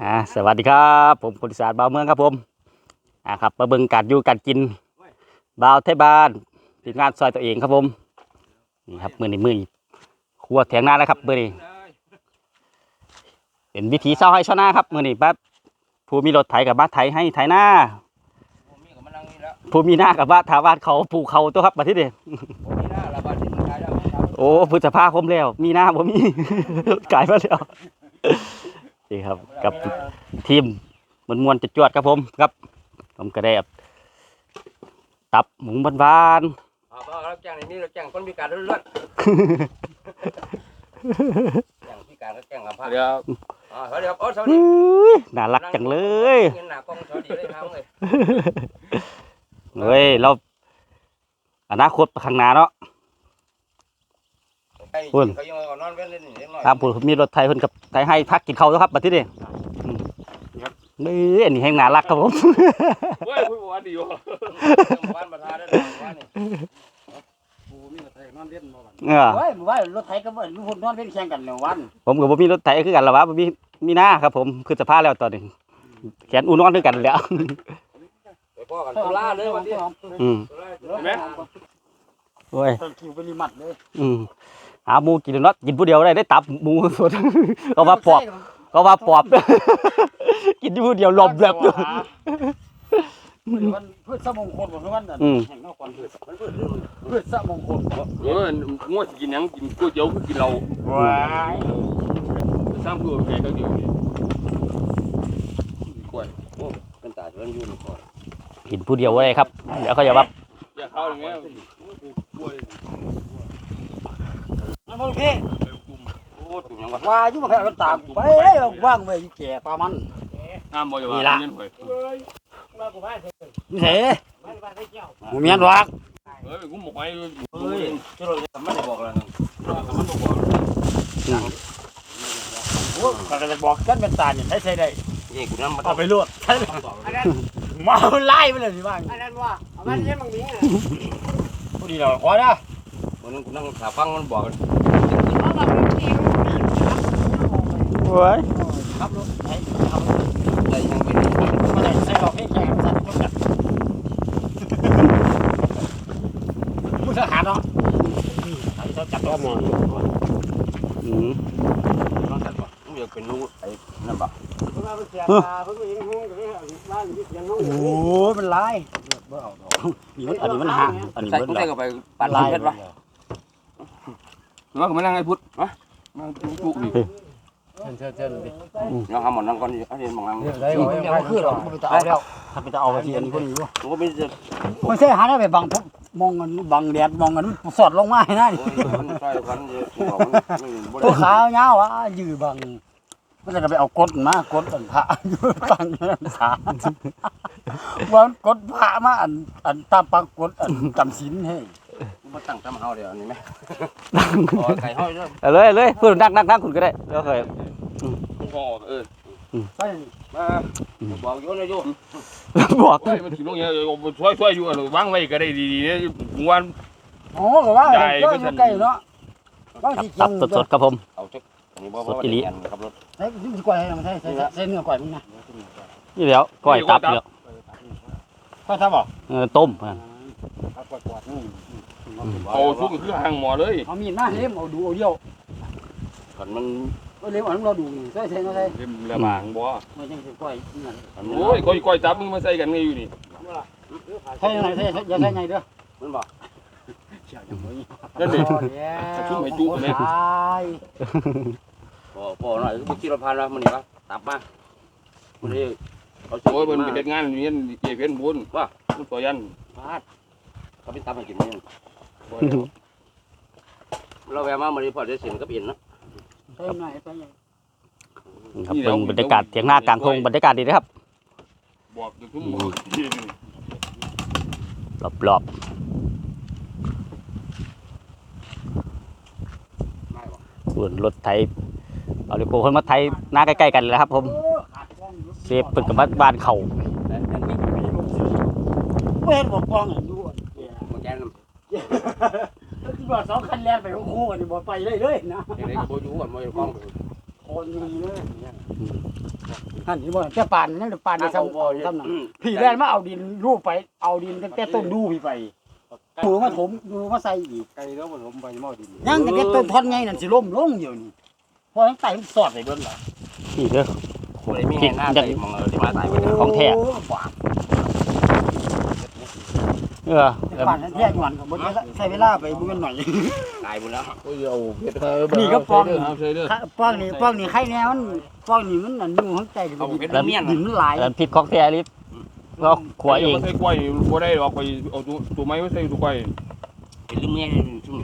อ่าสวัสดีครับ ผมคนอีสานบ่าวเมืองครับผมอ่าครับมาเบิ่งการอยู่การกินบ่าวไทยบ้านทีมงานซอยตัวเองครับผมนี่ครับมือนี้มือนี้ครัวเถียงนาแล้วครับมือนี้เป็นวิถีเศร้าให้ชาวนาครับมือนี้ปั๊บผู้มีรถไถกับบ้านไถให้ไถนาผู้มีหน้ากับบ้านถาบ้านเขาปลูกเขาตัวครับมาที่เดีโอ้พฤษภาคมแล้ว มีหน้าผมมีกลายมาแล้ว นี่ครับ กับทีมมันมวนๆจะจวดๆครับผมครับ ผมก็ได้ตับหมูบานอ๋อเราแจ้งในนี้เราแจ้งคนพิการล้วนๆแจ้งพิการก็แจ้งกับพระเดี๋ยวอ๋อสวัสดีครับโอ้สวัสๆดีอื้อน่ารักจังเลยเงินหนากล้องสวัสดีเลยครับเลยเฮ้ยเราอนาคตข้างหน้าเนาะ ไอ้คุณเขายังเอานอนเว้นเล่นนิดหน่อยตามผู้มีรถไทยเพิ่นกับไทยให้พักกินข้าวแล้วครับบัดนี้เด้อืมนี่อันนี้แห่งน่ารักครับผมเฮ้ยพูดว่าดีวะบ้านประธานได้บ้านนี่เออ เฮ้ยหมู่บ้านรถไถก็บ่มีคนนอนเป็นแข่งกันแล้ววันผมกับผมมีรถไถคือกันละวะบ่มีมีหน้าครับ ผมคือสภาพแล้วตอนนี้แขนอุ่นนอนด้วยกันแล้ว ไปพ่อกันตุลาเลยวันนี้อืมเห็นไหมโอ้ยต้นคิวเป็นลิมัดเลยอืม หาหมูกินเนาะกินผู้เดียวได้ได้ตับหมูสดก็ว่าปอบก็ว่าปอบ กินอยู่ผู้เดียวหลบแบบอยู่มันพืชสมงคลบ่คือมันนั่นอืมแห่งนอกก่อนพืชมันพืชพืชสมงคลบ่เออง่วงกินยังกินก๋วยเตี๋ยวคือกินเราว้ายสร้างเพื่อแกก็เดียวนี่กล้วยเป็นตาเชิญอยู่ก่อนกินผู้เดียวได้ครับเดี๋ยวเขาจะว่าอย่าเข้าอย่างเงี้ยกล้วย มันบ่ พี่โอ้ตุ่มยังวะว่าอยู่บ่แพ้มันตามไปเอ้ยว่างไว้อยู่แก่ปลามันห้ามบ่อย่านี่ว่าล่ะเงินหวยนี่เสหมู่เมียนรักเฮ้ยกูบอกให้เฮ้ยที่เราจะไม่ได้บอกแล้วนะโอ้ก็จะบอกกันเป็นตาเนี่ยใช้ใช้ได้นี่กูนั่งมาเอาไปลวกใช้มาไล่ไปเลยสิว่าอันนั้นว่าเอามันเลี้ยงบางนี้นะผู้ดีเราขอนะวันนั้นกูนั่งขาฟังมันบอกกันเอาแบบนี้ โอ้ยขับรถไถขับรถใจยังเป็นมาได้ใช้ดอกให้แข่งสัตว์รถกันผู้ทหารเนาะเขาจับตัวมอนอืมน้องจัดบ่มึงอยากเป็นลูกไอ้นั่นบ่เพิ่งเอาไปเสียตาเพิ่งไปยิงห้องกับบ้านที่เสียงห้องโอ้ยมันลายบ่เอาดอกนี่มันอันนี้มันห่างอันนี้ใส่มันกูลาใส่ยกับไปปั่นเพ ชรวะว่ากูมานั่งไอ้พุทธฮะนั่งจุกนี่เชิญเชิญดิน้องหาหมอนนั่งก่อนเอาเรียนมองนั่งได้บ่ยังบ่คือหรอกมันจะเอาแล้วถ้าไปจะเอาไปที่อันนี้พวกนี้อยู่กูก็ไม่จะมันใช่หาได้ไปบังมองกันบังแดดมองกันสอดลงมาให้ได้โอ้ยมันใส่กันตัวขาวยาวะยื้อบังมันจะไปเอากดมากดอันพระอยู่ฟังนั่นขาว่ากดพระมาอันอันตาปักกดอันจำศีลให้ มาตั้งทำเฮาเดี๋ยวนี้ไหมอ๋อไก่ห้อยเริ่มเอาเลยเลยพูดนักนักนักคุณก็ได้แล้วเคยกูพอเออใช่มาบอกโยนเลยโยบอกเฮ้ยมันถึงตรงนี้ช่วยช่วยอยู่วางไว้ก็ได้ดีๆเนี่ยวันโอ้ก็ว่าเจ้าอยู่ใกล้เนาะบางทีตับสดๆครับผมเอาจักอันนี้บ่สดอีหลีขับรถใช้ยิ่งกว่าให้มันใช้ใช้ใช้เนื้อกว่ามึงนะนี่เดี๋ยวก้อยตับเดี๋ยวก็ถ้าบอกเออต้มอะ เอากวาดๆนี่เอาชุกคือห่างหมอเลยเอามีดมาเล่มเอาดูเอาเดียวขันมันเอาเล่มเอาเราดูนี่ใช่ใช่ใช่เล่มละบางบ่ไม่ใช่ก้อยนี่ขันมันโอ้ยก้อยก้อยจับมึงมาใส่กันไงอยู่นี่ใช่ยังไงใช่อย่าใช่ไงเด้อมันบอกนั่นดิชุ่มให้จุเลยใช่บ่บ่หน่อยกูขี่รถผ่านแล้วมันนี่ปะตับมามันนี่เอาโอ้ยมันเป็นเฮ็ดงานเรียนเก็บเพี้ยนบุญว่ามันตัวยันพาดเขาไปตับให้กินมั้ย เราแวะมามันนี่พอได้เสียงก็เปลี่ยนนะใช่หน่อยใช่หน่อยครับเป็นบรรยากาศเถียงหน้ากลางทงบรรยากาศดีนะครับบอกอยู่ทุ่มรอบๆส่วนรถไถเอาเลยโกคนมาไถหน้าใกล้ๆกันเลยนะครับ ผมเซฟเป็นกับบ้านเขาไม่เห็นบอกกองดูมันแกน ที่ว่าสองคันแล่นไปคู่กันบ่ไปเลยเลยนะเด็กๆก็บ่อยู่กันบ่อยู่กองคนนี้เลยหั่นนี่บ่แต่ปานนั่นแต่ปานได้ซ้ำซ้ำนั่นพี่แล่นมาเอาดินรูปไปเอาดินตั้งแต่ต้นดูพี่ไปหมูมาถมดูมาใส่อีกไก่แล้วผสมไปหม้อดินยังแต่แค่ต้นท่อนไงนั่นสิล่มลงอยู่นี่พอทั้งไตมันสอดไปเบิ่นล่ะนี่เด้อคนมีแห่งหน้าใส่มองเออที่มาตายไปเนี่ยของแท้โบาดเออปานนั้นแท้หวนก็บ่ได้ใช้เวลาไปเบิ่งหน่อยตายหมดแล้วโอ้ยเอาเฮ็ดนี่ก็ปองเอาใส่เด้อป้องนี่ป้องนี่ใครแน่มันป้องนี่มันนั่นอยู่ข้างใจดิเอาเพชรดินเมียนดินมันหลายอันผิดของแท้ลิฟเราขวเองใส่กล้วยบ่ได้หรอกไปเอาตัวตัวไม้ไว้ใส่ตัวกล้วยเป็นลืมเมียนชุ่ม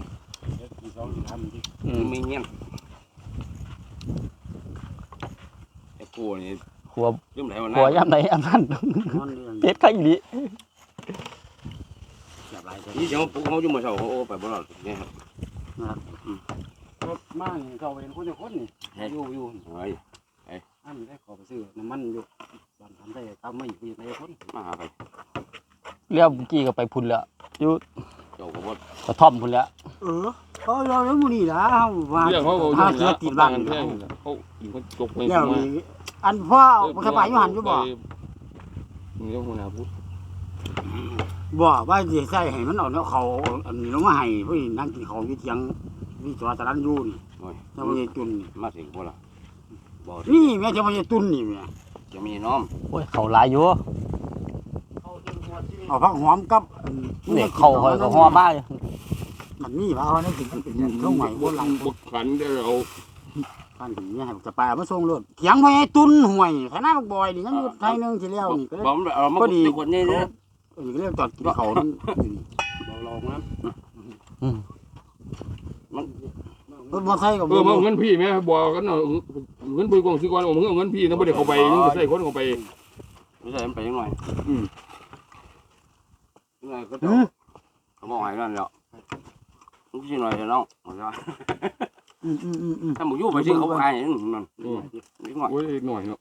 กี่สองกี่ทำที่อืลืมมเมียนไอ้กูนี่ขัวลืมไหนวันขัวนั้นย่ำไหนอันนั้นนอนเรื่องเพชรข้างนี้เสียบ หลายเด้นี่เดี๋ยวปุ๊กเขาอยู่มาเช้าเขาโอ้ไปบ่รอดเนี่ยครับรถมานี่เขาเห็นคนจะคนนี่อยู่อยู่เฮ้ยอันได้ขอไปซื้อน้ำมันอยู่บ้านทำได้ตามไม่ปีในคนมาหาไปเรียกกี้ก็ไปพุ่นแล้วอยู่เจ้าก็บ่กระท่อมพุ่นแล้วเออเขาเราแล้วมื้อนี้ล่ะว่าเรื่องเขาหาเสียติดบ้านเรื่องเขาเขาตกไปแล้วนี่อันพ่อบ่สบายอยู่หันอยู่บ่นี่ก็หัวหน้าพูด บ่ว่าสิใส่ให้มันเอาเนาะเขาอันนี้ลงมาให้ผู้นี้นั่งกินข้าวอยู่เถียงวิจารตะรันอยู่นี่โอ้ยเจ้าพ่อใหญ่ตุนมาถึงบ่ล่ะบ่นี่แม่เจ้าพ่อใหญ่ตุนนี่แม่จะมีน้อมโอ้ยเขาหลายอยู่เอาผักหอมกับอันเนี่ยเขาคอยก็ห่อมาอยู่มันนี่ว่าเขาได้กินมันเป็นช่วงใหม่บนหลังบกขันเดี๋ยวเอาท่านถึงเนี่ยให้จะไปเอามาส่งรถเถียงพ่อใหญ่ตุนห่วยคณะบักบอยนี่ยังอยู่ไทยหนึงสิแล้วนี่ก็เลยบ่มเอามาดีคนนี้เนี่ ยนี่ก็เลยจอดกินเขาวนั่นอยู่นี่เราลองนะมันรถมอเตอร์ไซค์กับเออมาเอาเงินพี่แม่บอกกันเนาะเงินไปกองสิก่อนเอาเงินเอาเงินพี่นะบ่ได้เข้าไปนึงใส่คนเข้าไปรู้สึกมันไปยังไงอืมยังไงก็จะเขาบอกให้นั่นแล้วมึงสิหน่อยเถอะน้องเอาซะอืมอืมอืมอืมถ้ามึงอยู่ไปสิเขาขายนั่นนั่นนิดหน่อยโอ้ยหน่อยเนาะ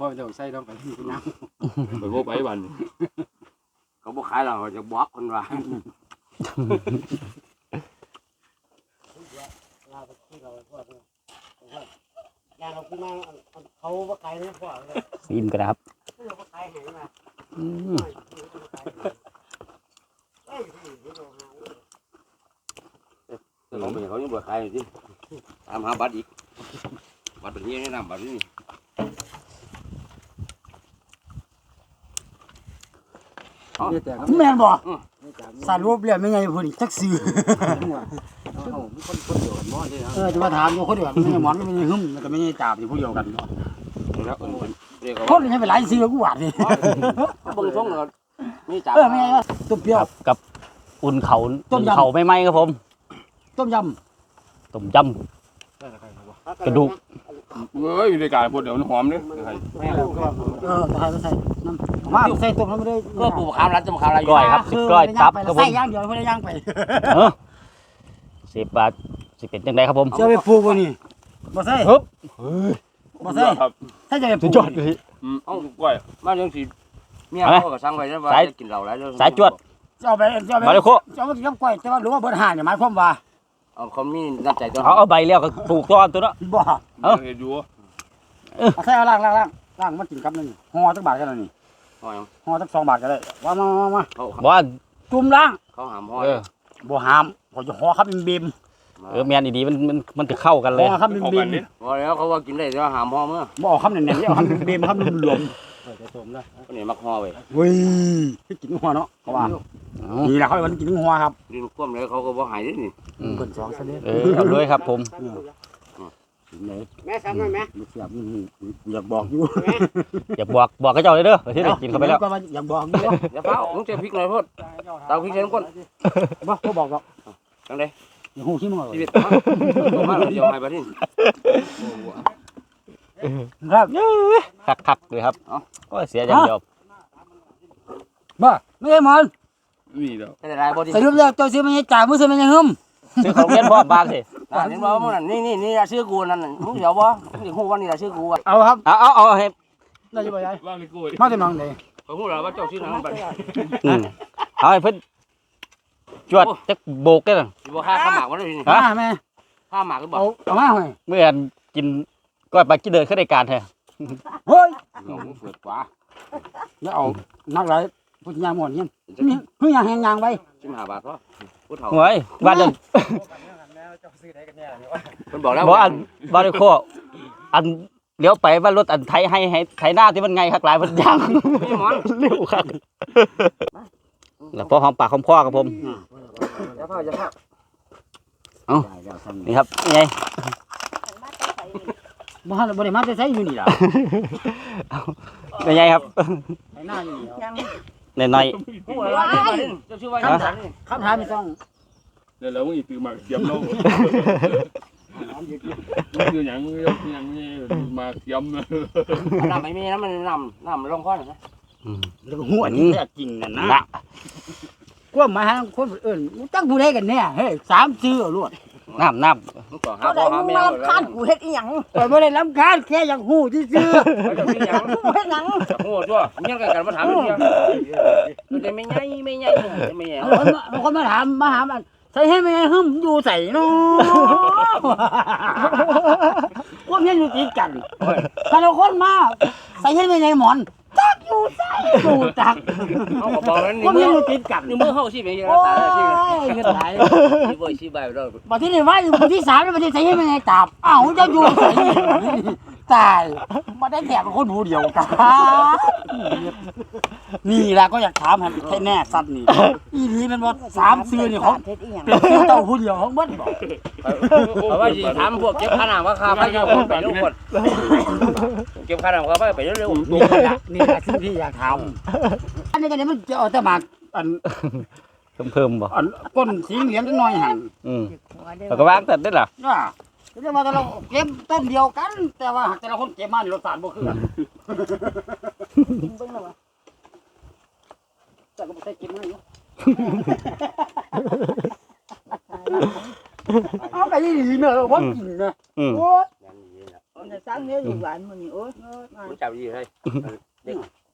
พ่อจะใส่ต้องไปที่น้ไปบ่ไปบันเขา บอกขายแล้วเขาจะบล็อกคนว่าำลาไปที่เราพ่อพ่อยาเราขึ้นมาเขาว่าไก่เนี่ยพ่อเลยซีมกันนะครับเขาว่าไก่แห้งมาอืมเขาไปเขายังบ่ขายสิตามหาบัตรอีกบัตรเป็นยังไงนำบัตรนี่ นี่ยแต่แม่นบ่ไม่จำสารรูปเรียนไม่ไงพุ่นจักซื้อเขามีคนคนเดียวกันหม้อใช่ไหมเออจะมาถามอยู่คนเดียวไม่ใช่หมอนก็ไม่ใช่หึ่มแล้วก็ไม่ใช่จาบอยู่ผู้เดียวกันเนาะแล้วเรียกคเขานนี่ให้ไปหลายซื้อกูหวาดนี่เบิ่งทรงแล้วนี่จับเออไม่ไงต้มเปรี้ยวกับอุ่นเขาต้มอุ่นยำเขาไม่ไหมครับผม ต้มยต้มยำกระดูก เอ้ยอยู่ในการพูดเดี๋ยวมันหอมเด้อแม่เราก็ำเออใส่ใส่น้ำมาใส่ต้มแล้วไม่ได้ก็ปลูกขามรัดจะมาขามอะไรอยู่ก้อยครับสิบก้อยตับครับผใส่มย่างเดียวไม่ได้ย่างไปเออสิบบาทสิเป็นจังไดครับผมจะไปปลูกบ่นี่บ่ใส่ฮึบบ่ใส่ครับถ้าจะไปปสุลูดกยอดเลยอืมเอากล้วยมาเรื่องสิเมียเขาก็สั่งไว้แล้วว่าจะกินเหล้าแล้วสายจวดจะเอาไปจะเอาไปมาเลยโคจะเอาไปย่างกล้วยแต่ว่าหรือว่าเบิดห่าเนี่ยหมายความว่า เอาเขามีน้ำใจตัวเอาเอาใบแล้วก็ปลูกต้นตัวเนาะ บ่เอ้าเฮ็ดอยู่เอาใส่เอาล่างล่างล่างล่างมันกินกับนึงห่อจักบาทกันนี่ห้อยห่อจัก2บาทก็ได้ว่ามามามาเขาบอกว่าจุ่มล่างเขาหามห้อยเออบ่หามขอจะห่อครับบิมเออแมนดีๆมันมันมันจะเข้ากันเลยห่อครับบิมเข้าบิกัมนดิพอแล้วเขาว่ากินได้แต่ว่าหามห้อเมื่อบ่เอาคำแน่นๆเอาคำบิมครับรวมจะต้มแล้วคนนี้มักห้อไว้ๆเฮ้ยให้กินหัวเนาะเขาว่าเอานี่แหละเขาเรียกว่ากินหัวครับดินคว่ำเลยเขาก็บ่หายนี่อืมเพิ่นสองซะเด้อเออเอาเลยครับผมแม่ซ้ำหน่อยไหมลูกเสียบอืมอยากบอกอยู่อย่าบอกบอกกับเจ้าเลยเด้อที่ได้กินเข้าไปแล้วก็ว่าอยากบอกอยู่ว่าอย่าเฝ้ามึงจะพริกหน่อยพ่นเตาพริกใส่น้ำก้นบ่บ่บอกหรอกจังได๋อย่าหูขี้มึงชีวิตมาตัวมาเดียวให้บัดนี้ ครับคักคักๆเลยครับก็เสียอย่างเดียวบ่ไม่ใช่หมอนนี่เด้อได้หลายบ่ดิสรุปแล้วเจ้าซื้อมันยังจ่ายมือซื้อมันยังหึมซื้อของเรียนพร้อมบางสิอ่าเห็นบ่มึงนั่นนี่นี่นี่ชื่อกูนั่นมึงเดี๋ยวบ่มึงสิฮู้ว่านี่ล่ะชื่อกูอะเอาครับเอาเอาเอาให้ได้อยู่บ่ยายว่างนี่กล้วยมาแต่น้องเด้เขาฮู้แล้วว่าเจ้าชื่อนั้นบัดนี้อืมเอาให้เพิ่นจวดจักโบกได้น่ะสิบ่ค่าข้าวหมากบ่ได้นี่ฮะมาแม่ข้าวหมากคือบ่เอาเอามาเฮ้ยเมื่ออันกิน ก้อยปลากินเดินขึ้นในการแท้เฮ้ยเราเปิดกว่าแล้วเอานักไรพุทธยาหมดเนี่ยนี่เพิ่งยางแหงยางไปสิบห้าบาทเพราะผู้เฒ่าโอ้ยบ้านเดินมันบอกแล้วบ่อันบ้านเดโคอันเลี้ยวไปว่ารถอันไทยให้ให้ไทยหน้าที่มันไงคักหลายมันยางพี่หมอนเร็วคักแล้วพอหอมปากหอมคอครับผมอย่าพลาดอย่าพลาดนี่ครับไง บ้านบริมาจะใช้อยู่นี่ล่ะเป็นไงครับไอ้หน้าอยู่นี่ในน้อยจะชื่อว่าฮะคำถามไม่ต้องเดี๋ยวเรามึงอีตื่นมาเตรียมเราคือหยังหยังนี่มาเตรียมน้ำไม่มีน้ำมันน้ำน้ำลงข้อหน่อยนะอืมแล้วก็หัวที่แท้จริงนั่นนะนะกว่ามาหาคนอื่นตั้งผู้ใดกันเนี่ยเฮ้ยสามชื่อเอาลวด น้ำน้มึงก็หาเขาพ่ได้อหามึงแม่มาเลยลำคาญกูเฮ็ดอีหยังแต่ไม่ได้ลำคาญแค่อยากหูที่ชื่อเขาจะมีหยังกูเฮ็ดหยังโอ้ตัวเงี้ยกันกันมาถามเรื่องมันจะไม่ใหญ่ไม่ใหญ่ไม่ใหญ่บางคนมาบางคนมาถามมาถามอันใส่ให้ไม่ให้หึมอยู่ใส่เนาะพวกนี้อยู่ติดกันถ้าเราคนมาใส่ให้ไม่ให้หมอน ตักอยู่ใส่อยู่ตักเขาก็บอกแล้วพวนี่กมือนี้อยู่ติดกันนี่มือเขาสิเป็นยังไงโอ้ตายแล้วที่ยเงินไหลที่บ่อยที่ใบเรามาที่นี่ว่าอยู่ที่สามแล้วมาที่ใส่ให้ไม่ให้ตาบอ้าวเจะอยู่ใส่ ตายมาได้แถบเป็นคนผู้เดียวกันนี่แหละก็อยากถามให้ให้แน่สัตว์นี่อีนี้เป็นว่าสามซื้อนี่ของเฮ็ดอีหยังเป็นซื้อเต้าผู้เดียวของเบิ้ลบอกเพราะว่าสิถามพวกเก็บค่าน้ำว่าค่าไฟเยอะไปเร็วกว่าเก็บค่าน้ำค่าไฟไปเร็วนี่แหละนี่แหละสิ่งที่อยากทำอันนี้ก็เดี๋ยวมันจะเอาแต่หมากอันำเพิ่มเพิ่มบ่อันก้นสีเหลืองจังหน่อยหันอืมแล้วก็วางแต่ได้ล่ะ น่ะเรียกว่าแต่เราเก็บต้นเดียวกัน แต่ว่าแต่ละคนเก็บมานี่รสชาติบ่คือกันเบิ่งแล้ววะแต่ก็บ่ใช่กินมาอยู่เอาไปดีๆเนอะว่ากินนะอืมโอ้ยมันจะสร้างเนื้ออยู่หวานมื้อนี้โอ้ยรู้จักดีเลย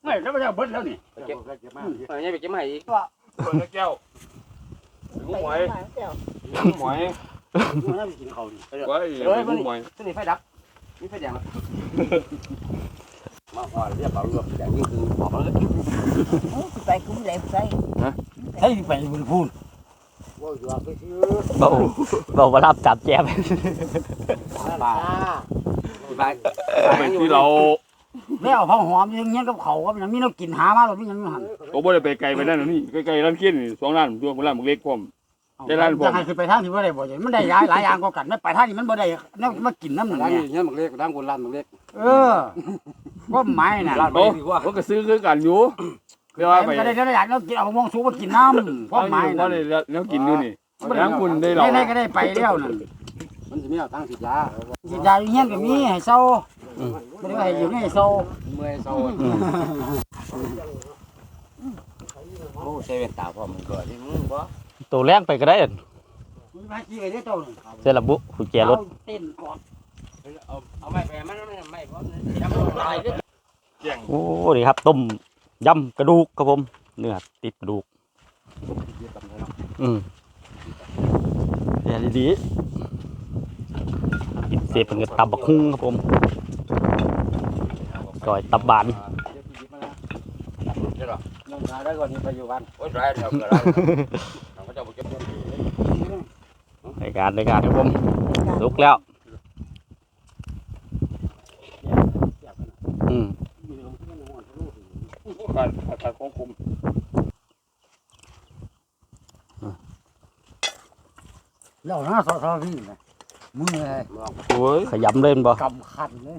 ไม่แล้วมันจะเบิดแล้วนี่เก็บเออเนี่ยไปเก็บมาอีกคนละแก้วถึงหมวย ไปแก้ว ถึงหมวย มันจะไปกินเขาวนี่ไว้ถึงหมวยตัวนี้ไฟดับนี่ไฟแดงมาพอเรียกเบาเรื่องแดงนี่คือบอกแล้วโอ้ยสิไปกูไม่ได้ไปให้ไปบุญพูนว่าอยู่ว่าไปซื้อเบาเบามารับจับแจมบ้าไปเป็นที่เราแล้วเอาผ้าหอมยังเงี้ยกับเขาก็ยังมีน้ำกินหามาหรอกมีหยังอยู่หันโอ้บ่ได้ไปไกลไปนั่นนี่ใกล้ๆร้านเคียนนี่สองร้านตัวร้านมึกเล็กพร้อม ได้ร้านผมจะให้คือไปทางที่บ่ได้บ่ใช่มันได้หลายหลายอย่างกว่ากันไม่ไปทางที่มันบ่ได้น้ำมากินน้ำหนึ่งร้านเนี่ยนี้เนี่ยมันเล็กร้านคนร้านมันเล็กเออก็ไม้น่ะร้านโอ้ไม่ดีกว่าผมก็ซื้อคือกันอยู่เรียกว่าไปมันก็ได้ได้อยากเรากินเอามะม่วงสุกมากินน้ำก็ก็ไม้ไม่น่ะได้แล้วกินอยู่นี่แล้วคุณได้เราได้ก็ได้ไปแล้วนั่นมันจะมีเอาตั้งสิยาสิยาอยู่เงี้ยก็มีให้เศร้าบ่ได้ว่าให้อยู่ให้เศร้าเมื่อยเศร้าโอ้ใช้เวตาพอมันเกิดที่มึงบ่ ตัวแรงไปก็ได้มันไปกี่ไอ้เด้อเจ้านี่เสร็จแล้วบุกุญแจรถเต้นก่อนเอาเอาไม่ไปมันไม่ไม่พร้อมจำตายเด้อโอ้นี่ครับ ต้มยำกระดูกครับผมเนื้อติดกระดูก อืมเดี๋ยวดีๆกินเสร็จเป็นกตับบักคุ้งครับผมก่อยตับบานลงทาได้ก่อนนี่ไปอยู่บ้านโอ้ยร้ายเดี๋ยวเกิดอะไร เขาจะบอกเก็บในการในการครับผมลุกแล้วอืมการขาดของคุมแล้วนะสอสอพี่นะมือเลยโอ้ยขยำเล่นบ่กำคันเลย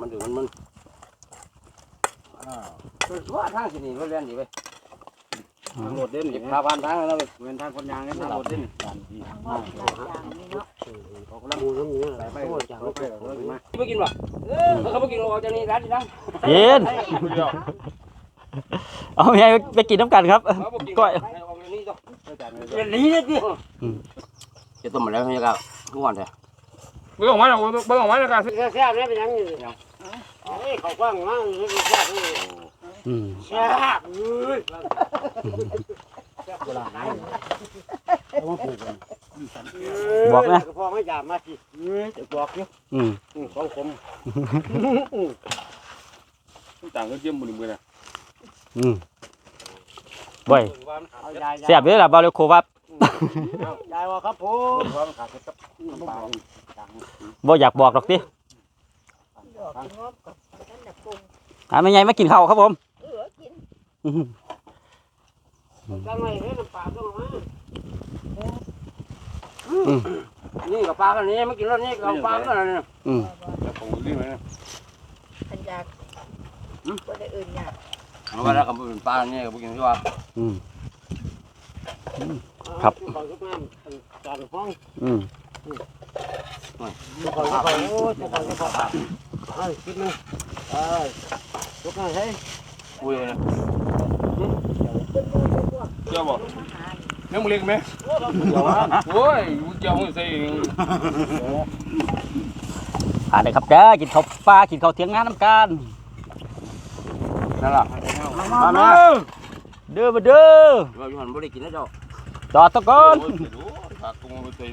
มันดึงมันมันว่าทางที่นี่รถเรียนดีไป หมดเด่นพาผ่านทางแล้วเว้นทางคนยางนี่หมดเด่นทางว่าหลายอย่างนี่เนาะหมูน้ำเนื้อไปรถไปรถมาไม่กินวะเขาไม่กินเราจะนี่ร้านที่นั่งเย็นเอาไงไปกินน้ำกันครับก้อยเป็นนี้เลยดิจะต้มมาแล้วให้กับทุกวันเลยไม่ออกมาหรอกไม่ออกมาในการแซ่บๆแล้วเป็นหยังนี่เอ้ยเขากว้างมากเลยแซ่บนี่ อืมแซ่บเอ้ยบอกนะพอไม่ยามมาสิเอ้ยจะบอกอยู่อืมของผมต่างก็เยี่ยมบุญมือนะอืมบ่อยเอายายแซ่บเลยล่ะบาเลโควับยายว่าครับผมความขาดกับปลาบ่อยากบอกหรอกติดอกงอบกับนั่นน่ะปรุงอ่าแม่ใหญ่มากินข้าวครับผมเออกิ นอื้อหือจังไรเนี่ยน้ำปลาต้องมานี่กับปลากันนี่มากินแล้วนี่กับปลากันนี่อืมแล้วผมรีบไหมนะอันอยากบ่ได้อื่นอยากเอาไปแล้วกับเป็นปลาเนี่ยกับกินที่ว่าอืมขอทุกน้ำจานห้องอืมทุกคนทุกคนโอ้ทุกคนทุกคนเอ้ยคิดนึงเอ้ยทุกคนใช่ คุยเลยเจ้าบอกอาหารแม่มึงเล็กไหมโอ้ยมึงเจ้ามึงใส่อ่าได้ครับเด้อกินข้าวปลากินข้าวเที่ยงงานน้ำกันนั่นล่ะมามาเด้อมาเด้อเราอยู่หันบ่ได้กินนะเจ้าจอดตะกอนโอ้ยเดี๋ยวผักกูมาใส่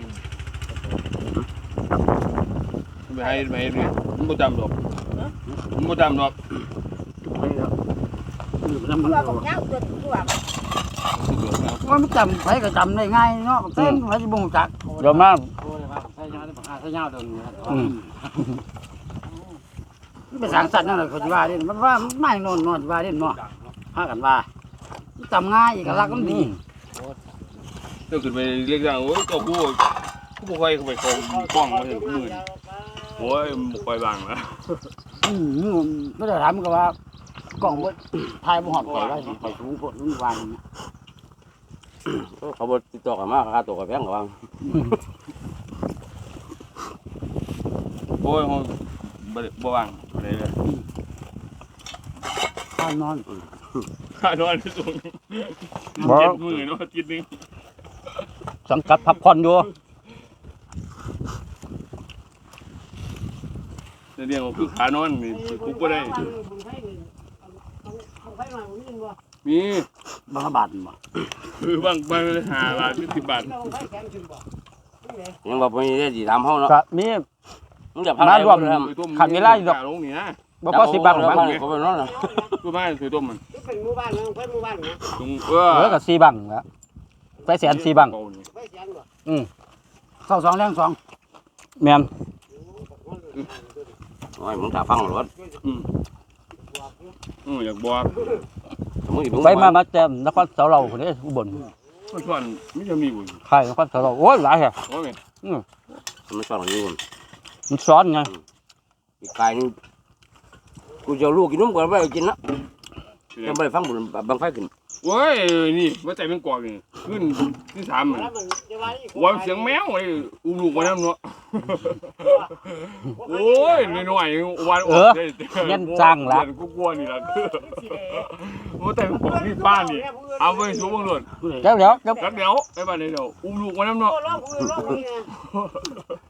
ไม่ให้ไม่ให้เนี่ยมึงไม่จำหรอกมึงไม่จำหรอก ตัวบอกยาวตัวตัวมันว่ามันจำใครก็จำได้ง่ายเนาะเส้นใครจะบ่งจักเดี๋ยวมาโอ้เลยว่าใส่ยาได้ปากกาใส่ยาเดินอืมมันเป็นสังสัตว์นั่นแหละเขาจะว่าเด่นมันว่าไม่นอนนอนว่าเด่นเนาะพากันว่าจำง่ายอีกลักษณ์มันดีเจ้าขึ้นไปเรียกอย่างโอ้ยเจ้ากูกูบ่ค่อยเข้าไปเขาป้องมาเห็นกูมือโอ้ยบ่ค่อยบางนะอืมไม่ได้ถามก็ว่า กล่องบ่ทายบ่หอดไปว่าสิไปสูงโพดนุ่นวานเขาบ่ติดต่อกันมากค่าตัวกับแพงกับว่าโอ้ยโอ้ยบ่ได้บ่บางอะไรเลยข้านอนข้านอนที่สูงบ่ เจ็ดมือเนาะจิตหนึงสังกัดพักผ่อนอยู่แต่เรียกว่าคือขานอนนี่กูบ่ได้ บุญไผ่นี่บุญไผ่มาบุญนี่บ่มีบังบาดบ่คือบางบางหาบาทสิบบาทเราไผ่แข็งขึ้นบ่ยังบ่มีได้สิถามเฮาเนาะก็มีมึงจะพามาร่วมไปต้มขัดเวลาอยู่ดอกลงนี่นะบ่พอสิบบาทหรอกมั้มั้งงเขาไปนอนน่ะตัวบ้านถือต้มมันที่เป็นหมู่บ้านเมืองไผ่หมู่บ้านนะตรงเอเออก็สี่บังละไปแสนสี่บังเก่านี่ไผ่แข็งบ่เข้าสองแรงสองแม่นโอ้ยมึงถ้าฟังรถอื ออยากบอกมึงสิไปมามาแจมนครเสาเราคนนี้อุบลก็ชวนไม่จะมีบุญใครนครเสาเราโอ้ยหลายแฮะโอ้ยมันฟังอยู่มันซ้อนไงอีกกายนึงกูจะเอาลูกกินนมก่อนบ่ได้กินนะยังบ่ได้ฟังบุญบังไฟขึ้น โอ้ยนี่มาใจเป็นกอกนี่ขึ้นที่สามมันแล้วมันจะว่าอีกว่าเสียงแมวไอ้อุ้มลูกมาน้ำเนาะโอ้ยน้อยๆวันกูกลัวนี่แหละว่าแต่เป็นกอกที่บ้านนี่เอาไปสูงบังหลวดเดี๋ยวเดี๋ยวเดี๋ยวกักเดี๋ยวไอ้บ้านนี่เดี๋ยวอุ้มลูกมาน้ำเนาะโอ้ร้องผู้ร้องผู้นี่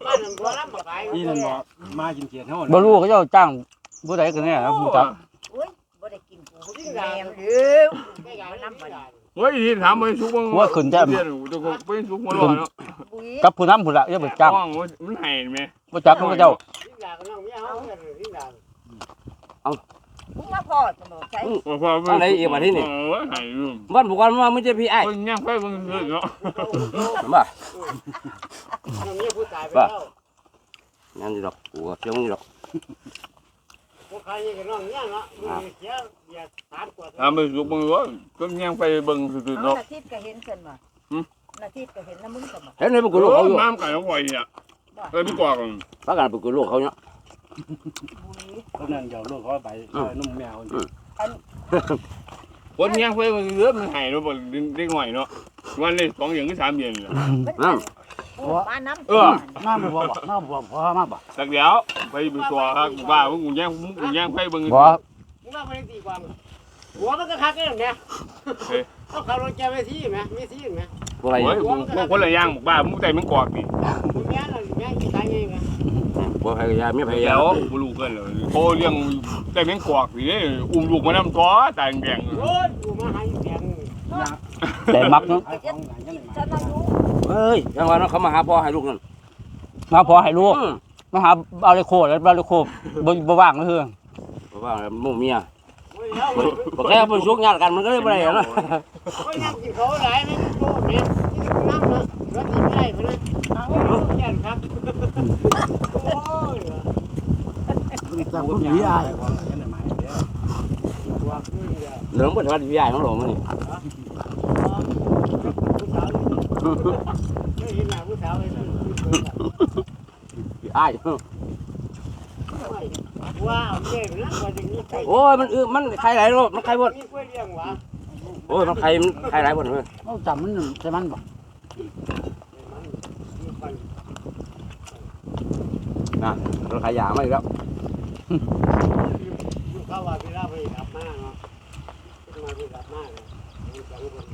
บ้านนั้นบ่รับบ่ขายนี่นั่นบ่มากินเกียรติเฮาบ่รู้เขาเจ้าจ้างผู้ใดกันแน่ครับผู้จัก แมวเด้อไม่ายน้ำบ่ได้เฮ้ยที่ถามไปสูงบังตัวกูไปสูงหัวหลอเนาะบุ้ยกับผู้นำผู้ละอย่าไปจ้างมันไห้ไหมบ่จักเขาเจ้าที่ด่าก็น้องเมียเฮาที่ด่ามึงมาพอสมองใช้พอไห้บ้านบุกกันมามึงจะพี่ไอ้คนย่างไฟมึงเนาะบ่น้อมียผู้ายไปแล้วนั่นดอกกูเสียงนี่ดอก พวกใครนี่ก็น้องเมียเนาะมึงเสียเบียดถามกว่าถามไปสูงบังว่าก็ย่างไฟเบิ่งสุดๆเอาเนาะนาทิตย์ก็เห็นเพิ่นว่านาทิตย์ก็เห็นน้ำมึงก็บ่เห็นไหมบุกลูกเขาอยู่น้ำไก่น้ำไฟเนี่ยเออไม่กว่ากันพากันบุกลูกเขาเนาะบุ้ยเพราะนั้นเดี๋ยวลูกเขาไปนุ่มแมว คนย่างไฟมันเยอะมันหายเนาะเด็กหน่อยเนาะวันนี้สองอย่างก็สามเย็นมันปูมาน้ำเออมาบ่บ่มาบ่พอมาบ่สักเดียวไปเป็นตัวครับบ้ามึงกูย่างมึงกูย่างไฟเบิ่งบ่มึงว่าไปตีความหัวมันก็คักเลยเนี่ยเอาขับรถแกไปที่ไหมมีที่ไหมพวกอะไรโอ้ยกูคนละย่างบ้ามึงใจมึงกอดนี่มึงแม่น่ะแม่กี่ตายไงไห มพวกพยายามไม่พยายาแล้มวกูรู้กันเลยโคเลี้ยงใจมึงกอดนี่อุ้มลูกมาน้ำตัวตายแดงโอ้ยกูมาหาเสียงแต่มักเนาะขายของไหนยังไงมาฉันอายุเฮ้ยยังว่าเขามาหาพ่อให้ลูกนั่นมาพอให้ลูกมาหาเอาเลยโคแล้วเอาเลยโคบ่บ่ว่างเลยคือเพราะว่ามุ่งเมียบอกแค่เป็นช่วงงานกันมันก็เลยไม่ได้นะก็ยังกินเขาหลายนะโตแม่น้ำนะรถกิ นไม่ได้ไปเลยเอาแก่นครับโอ้ยจากผู้หญิงอายเหลืองเป็นวันที่ใหญ่ของหลวงมันนี่ผู้สาวไม่เห็นหน้าผู้สาวเลยอ้ายว้าวเจ๊นะว่าจะมีใครโอ้ยมันอือมันใครไหลรถมันใครบดมีกล้วยเลี้ยงวะโอ้ยมันใครมันใครไหลบดเลยเขาจำมันใช่มันบ่ นะรถขายยาไม่แล้วเขาว่าเวลาไปดับมาเนาะมาไปดับมาเลยจังคน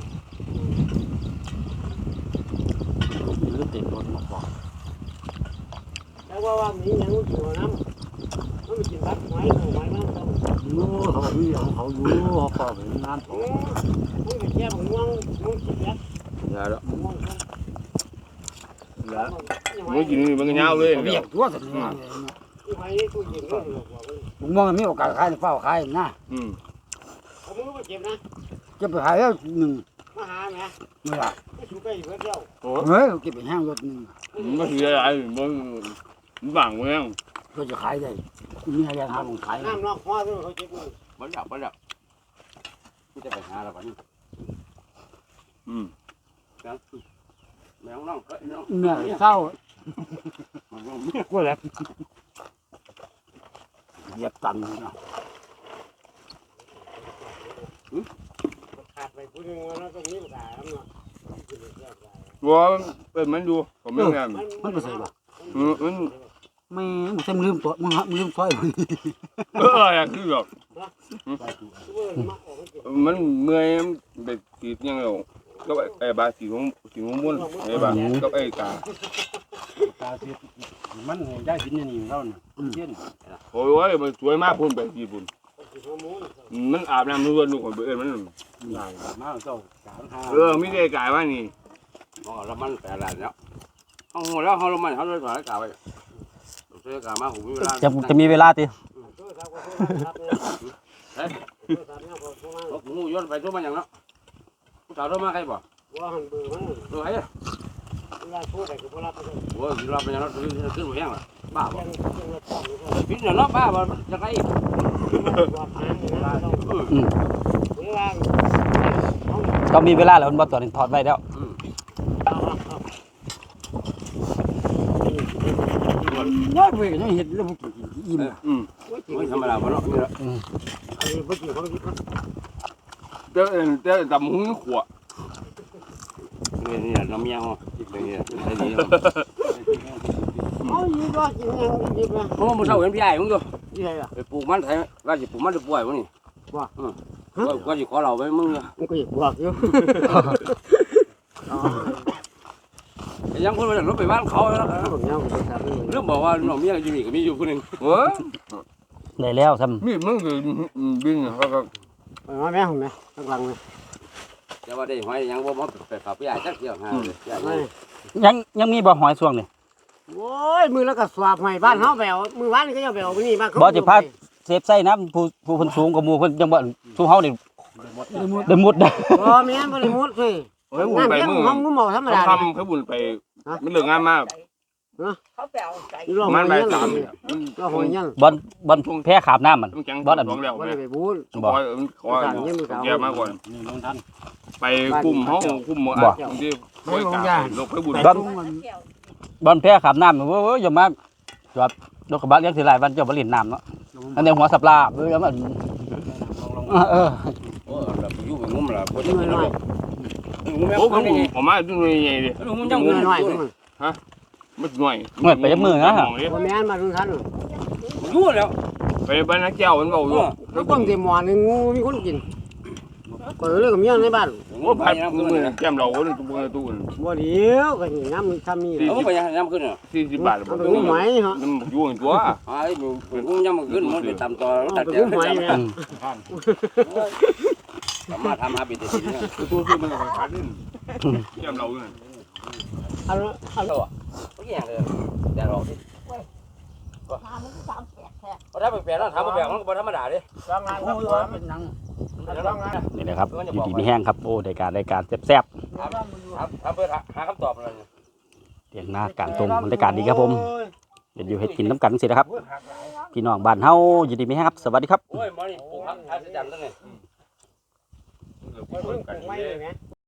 หรือติดรถมาบอกแต่ว่าว่ามีอย่างอยู่น้ำมันกินบักไม้ของไม้มันต้องโอ้เขาอยู่ของเขาอยู่เขาก็เป็นงานโอ้มันก็แค่ม่วงม่วงกินแล้วอย่าแล้ว ม่วงแล้วไม่กินนี่มันก็ยาวเลยเรียกตัวสัญญาไม้ตู้เย็นก็เหลือว่าผมมองมีโอกาสขายเฝ้าขายนะอืมเขามือมาเจ็บนะจะไปขายแล้วหนึ่งมาหาแม่เมื่อไม่ชูไปเพื่อเดียวโอ้เฮ้ยเก็บไปห้างรถหนึ่งมันก็คืออะไรมันมันบางเมืองก็จะขายได้มีอะไรหาของขายน้ำนอกหัวด้วยเขาเจ็บมือบ่แล้วบ่แล้วกูจะไปหาแล้วก่อนอืม แมวน้องก็น้องเมื่อเศร้ามันน้องเมียก็แล้วเหยียบตันเนาะขาดไปผู้หนึ่งแล้วตรงนี้มันขาดแล้วเนาะว่าเป็นมันดูผมไม่งานมันก็ใส่บ่อืมมันไม่มึงจำลืมตัวมึงมึงลืมซอยมึงเอออะไรคือแบบมันเมื่อยไปสียังไง ก็ไอ้บาสีของสีของมุนไอ้บาก็ไอ้กาตาเสียมันได้สินนี่เราเนี่ยเย็นโอ้ยมันสวยมากพุ่นไปญี่ปุ่นมันอาบน้ำนวดลูกของเอิญมันมาเจ้าสามห้าเออไม่ได้กายว่านี่มองแล้วมันแปลอะไรแล้วเอาหัวแล้วเขาลงมันเขาเลยถอยกาไปเสื้อกามาหูเวลาจะจะมีเวลาติหูย้อนไปตัวมันอย่างเนาะผู้ สาวตัวมาใครบ่ว่าหันเบื่อมันตัวไหนเวลาพูดแต่ก็พอรับไปเลยโอ้ยเราเป็นอย่างนั้นขึ้นมาอย่างละบ้าบ่ยังยังต้องอยู่ก็พิษเนาะบ้าบ่จะไงว่าหางนะต้องเวลาต้องมีเวลาแล้วมันบ่ตัวนี้ถอดไว้แล้วว่าเว้ยยังเห็นแล้วมึงอิ่มอืมไม่ธรรมดาบ่เนาะนี่ละไอ้บุตรเขาคิดว่า เจ้าเจ้าดำหุ้งขวนี่นี่น้ำเมียฮะเป็นนี่ไอ้นี่อ๋อยี่ว่าจริงยังยี่ว่าโอ้มึงเศร้าเห็นพี่ใหญ่มึงดูยี่ไงล่ะไปปลูกมันไทยว่าสิปลูกมันจะป่วยวะนี่ว่าสิขอเราไปมึงมันก็อยากบวกอยู่ยังคนมาจากรถไปบ้านเขาแล้วผมยังไม่ทำเลยเรื่องบอกว่าน้องเมียอยู่นี่ก็มีอยู่คนหนึ่งเว้ยได้แล้วซ้มีมึงคือบินเขาก็ไป มาแม่ผมไหมข้างหลังไหมแต่ว่าได้หอยยังบ่มาไปฝากพี่ใหญ่จักเดียวฮะใหญ่ไม่ำยังยังมีบ่หอยช่วงนี่โอ้ยมือแล้วก็สวาบใหม่บ้านเฮาแบวมือบ้านก็ยังแบวไปนี่บ้านเขาบ่จะพาเซฟไส้น้ำผู้ผู้เพิ่นสูงกว่าหมู่เพิ่นจังบ่สู้เฮานี่ได้มุดได้โอ้แม่นบ่ได้มุดสิเฮ้ยบุญนั่นไปเลี้ยงมึงห้องงูหมอธรรมดาทำเขาบุญไปมันเหลืองานมาก เขาไปเอาใจลองมันไปเลี้ยงสามก็หอยยังบอลบอลแพ้ขาบน้ำมันมันแข็งบ่อันสองแล้วบ่แม่ได้ไปบูนคอยคอยแย่มากกว่านี่น้องท่านไปคุมห้องคุมหมออะที่คอยกาลงไปบุญบอลบอลแพ้ขาบน้ำโอ้ยอย่ามาจอดรถกระบะเลี้ยงสิหลายวันเจ้าบ่เล่นน้ำเนาะอันนี้หัวสับลาบเอ้ยมันเออโอ้แบบอยู่ไปงุ้มละบ่ได้กินเลยงุ้มแม่โอ้ผมผมผมมาดูหน่วยใหญ่ดิงุ้มยังงุ้มน้อยๆมัน มันหน่วยเหมือนไปจับมือนะฮะบ่แม่นมาดูทันอยู่แล้ว ไปบ้านนักแก้วมันบอกอยู่แล้วคนที่หมอนี่งูมีคนกินเปิดเรื่องกับเมียในบ้านโอ้พัดมือแก้มเราเนี่ยตัวตู้บ่เดียวก็นี่น้ำทำนี่เอาไปยังยังขึ้นอะสี่สิบบาทเอาไปงูหอยฮะมันอยู่ตัวไอ้งุ้มยังขึ้นมันไปตำต่อเอาตัดไปแก้งูหอยเนี่ยมาทำหาปิดติดเนี่ยตัวซื้อมันก็ขาดนี่แก้มเราเนี่ย เอาเอาโอ้ยอย่างเลยแต่รอที่มามันสามแปดเพราะถ้าแปลกๆแล้วถามว่าแปลกมันก็บ่ธรรมดาเด้ทำงานคโอ้รับยว่าเป็นหนังทำงานนี่นะครับอยู่ดีมีแห้งครับโอ้ได้การได้การแซ่บถามถามเพื่อหาคำตอบอะไรเนี่ยๆเตียงหน้ากลางตรงบรรยากาศดีครับผมเดี๋ยวอยู่เฮ็ดกินน้ำกันสินะครับพี่น้องบ้านเฮาอยู่ดีมีแห้งครับ สวัสดีครับโอ้ยหมอนี่ปลูกผักทานจันทร์ตั้งไง